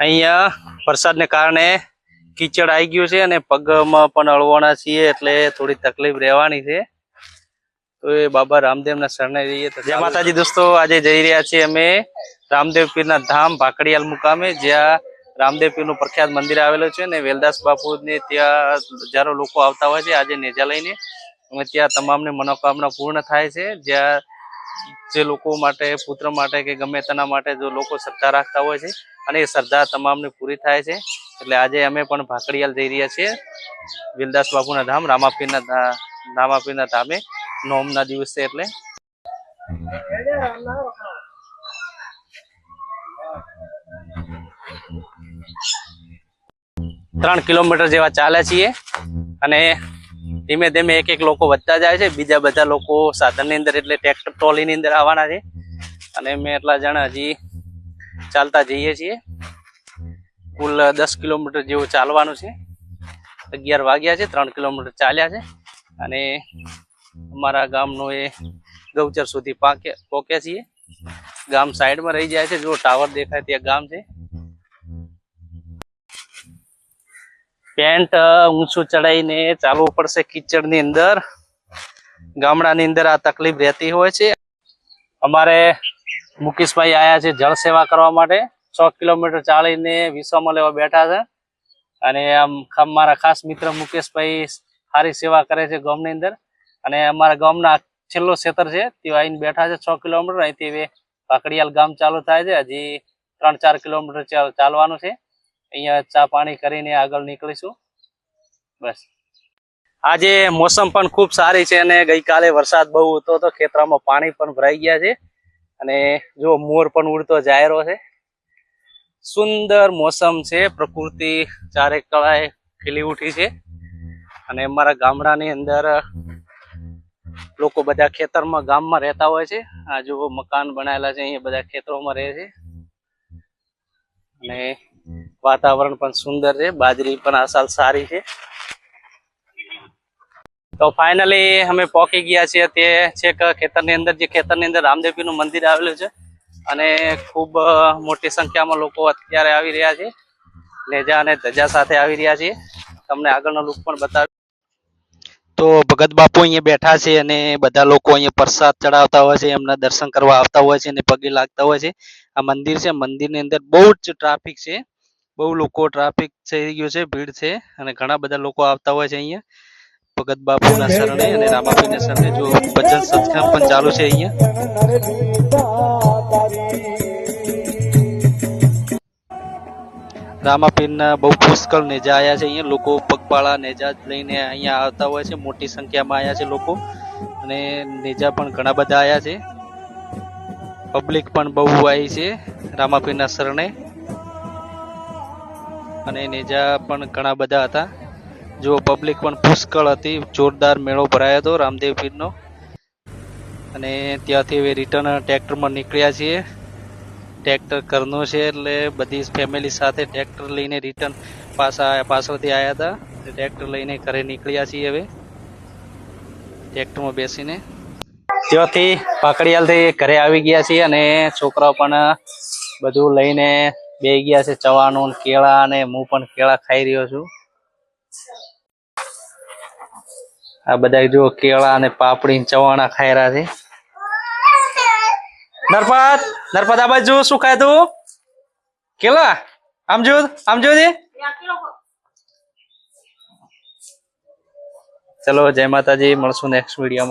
અહીંયા વરસાદને કારણે કીચડ આવી ગયું છે અને પગમાં પણ અળવાના છીએ એટલે થોડી તકલીફ રહેવાની છે. તો એ બાબા રામદેવના શરણે જઈએ તો જય માતાજી દોસ્તો આજે જઈ રહ્યા છીએ અમે રામદેવ પીરના ધામ ભાકડિયાલ મુકામે જ્યાં રામદેવ પીરનું પ્રખ્યાત મંદિર આવેલું છે ને વેલદાસ બાપુને ત્યાં હજારો લોકો આવતા હોય છે આજે નેજા લઈને અને ત્યાં તમામને મનોકામના પૂર્ણ થાય છે. જ્યાં જે લોકો માટે, પુત્ર માટે કે ગમે તેના માટે જો લોકો શ્રદ્ધા રાખતા હોય છે અને એ શ્રદ્ધા તમામને પૂરી થાય છે, એટલે આજે અમે પણ ભાકડિયાલ જઈ રહ્યા છીએ વિલદાસ બાપુના ધામ, રામાપીરના રામાપીરના ધામે, નોમના દિવસે એટલે. ત્રણ કિલોમીટર જેવા ચાલે છીએ અને ધીમે ધીમે એક એક લોકો વધતા જાય છે. બીજા બધા લોકો સાધનની અંદર એટલે ટ્રેક્ટર, ટ્રોલીની અંદર આવવાના છે. અને અમે એટલા જણા હજી ચાલતા જઈએ છીએ. કુલ દસ કિલોમીટર જેવું ચાલવાનું છે. અગિયાર વાગ્યા છે, ત્રણ કિલોમીટર ચાલ્યા છે. અને અમારા ગામનો એ ગૌચર સુધી પાકે, પોકે છીએ. ગામ સાઈડમાં રહી જાય છે. જો ટાવર દેખાય ત્યાં ગામ છે. પેન્ટ ઊંચું ચડાવીને ચાલવું પડશે કિચડની અંદર. ગામડાની અંદર આ તકલીફ રહેતી હોય છે. અમારે મુકેશભાઈ આયા છે જળ સેવા કરવા માટે. છ કિલોમીટર ચાલીને વિશ્વમાં લેવા બેઠા છે. અને આમ મારા ખાસ મિત્ર મુકેશભાઈ સારી સેવા કરે છે ગામની અંદર. અને અમારા ગામના છેલ્લો ક્ષેત્ર છે તે આવીને બેઠા છે છ કિલોમીટર. અહીંથી હવે કાકડિયાલ ગામ ચાલુ થાય છે. હજી ત્રણ ચાર કિલોમીટર ચાલવાનું છે. અહીંયા ચા પાણી કરીને આગળ નીકળીશું. બસ. આજે મોસમ પણ ખૂબ સારી છે અને ગઈકાલે વરસાદ બહુ હતો તો ખેતરામાં પાણી પણ ભરાઈ ગયા છે. અને જો મોર પણ ઉડતો જાયરો છે. સુંદર મોસમ છે. પ્રકૃતિ ચારે કળાએ ખીલી ઉઠી છે. અને અમારા ગામડાની અંદર લોકો બધા ખેતરમાં ગામમાં રહેતા હોય છે. આ જો મકાન બનાયેલા છે. અહીંયા બધા ખેતરોમાં રહે છે. અને વાતાવરણ પણ સુંદર છે, બાજરી પણ આ સારી છે. તો ફાઇનલી અમે પહોંચી ગયા છીએ તે છેક ખેતરની અંદર, જે ખેતરની અંદર રામદેવપીરનું મંદિર આવેલું છે. અને ખૂબ મોટી સંખ્યામાં લોકો અત્યારે આવી રહ્યા છે. લેજા અને ધજા સાથે આવી રહ્યા છે. તમને આગળનો લુક પણ બતાવી. તો ભગત બાપુ અહીંયા બેઠા છે અને બધા લોકો અહીંયા પ્રસાદ ચડાવતા હોય છે, એમના દર્શન કરવા આવતા હોય છે અને પગે લાગતા હોય છે. આ મંદિર છે, મંદિરની અંદર બહુ જ ટ્રાફિક છે. બહુ લોકો ટ્રાફિક થઈ ગયો છે, ભીડ છે અને ઘણા બધા લોકો આવતા હોય છે અહીંયા. ભગત બાપુના શરણે અને રામાપીના શરણે જો ભજન સત્સંગ પણ ચાલુ છે અહીંયા. રામાપીરના બહુ પુષ્કળ નેજા આવ્યા છે અહીંયા. લોકો પગપાળા નેજા લઈને અહીંયા આવતા હોય છે, મોટી સંખ્યામાં આવ્યા છે લોકો. અને નેજા પણ ઘણા બધા આવ્યા છે. પબ્લિક પણ બહુ આવી છે રામાપીરના શરણે. અને નેજા પણ ઘણા બધા હતા. જો પબ્લિક પણ પુષ્કળ હતી, જોરદાર મેળો ભરાયો હતો રામદેવ પીરનો. અને ત્યાંથી હવે રિટર્ન ટ્રેક્ટરમાં નીકળ્યા છીએ. ટ્રેક્ટર ઘરનું છે એટલે બધી ફેમિલી સાથે ટ્રેક્ટર લઈને રિટર્ન પાછા પાછળથી આવ્યા હતા. ટ્રેક્ટર લઈને ઘરે નીકળ્યા છીએ હવે. ટ્રેક્ટરમાં બેસીને. ત્યાંથી પાકડિયાલથી ઘરે આવી ગયા છીએ અને છોકરાઓ પણ બધું લઈને બે ગયા છે ચવાનું ને કેળા અને હું પણ કેળા ખાઈ રહ્યો છું. આ બધા જો કેળા અને પાપડી ચવાણા ખાઈ રહ્યા છે. નરપત નરપત, આ બાજુ શું ખાધું કેળા? આમ જો આમ જો ચલો, જય માતાજી, મળશું નેક્સ્ટ વિડીયોમાં